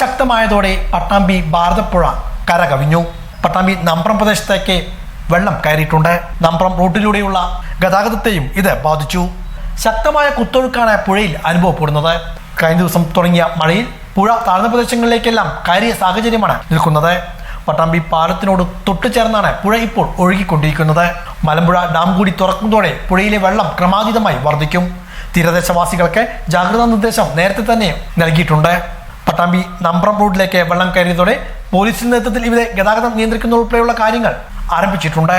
ശക്തമായതോടെ പട്ടാമ്പി ഭാരതപ്പുഴ കര കവിഞ്ഞു പട്ടാമ്പി നമ്പ്രം പ്രദേശത്തേക്ക് വെള്ളം കയറിയിട്ടുണ്ട്. നമ്പ്രം റൂട്ടിലൂടെയുള്ള ഗതാഗതത്തെയും ഇത് ബാധിച്ചു. ശക്തമായ കുത്തൊഴുക്കാണ് പുഴയിൽ അനുഭവപ്പെടുന്നത്. കഴിഞ്ഞ ദിവസം തുടങ്ങിയ മഴയിൽ പുഴ താഴ്ന്ന പ്രദേശങ്ങളിലേക്കെല്ലാം കയറിയ സാഹചര്യമാണ് നിൽക്കുന്നത്. പട്ടാമ്പി പാലത്തിനോട് തൊട്ടു ചേർന്നാണ് പുഴ ഇപ്പോൾ ഒഴുകിക്കൊണ്ടിരിക്കുന്നത്. മലമ്പുഴ ഡാം കൂടി തുറക്കുന്നതോടെ പുഴയിലെ വെള്ളം ക്രമാതീതമായി വർദ്ധിക്കും. തീരദേശവാസികൾക്ക് ജാഗ്രതാ നിർദ്ദേശം നേരത്തെ തന്നെ നൽകിയിട്ടുണ്ട്. പട്ടാമ്പി നമ്പ്രം റോഡിലേക്ക് വെള്ളം കയറിയതോടെ പോലീസിന്റെ നേതൃത്വത്തിൽ ഇവിടെ ഗതാഗതം നിയന്ത്രിക്കുന്ന ഉൾപ്പെടെയുള്ള കാര്യങ്ങൾ ആരംഭിച്ചിട്ടുണ്ട്.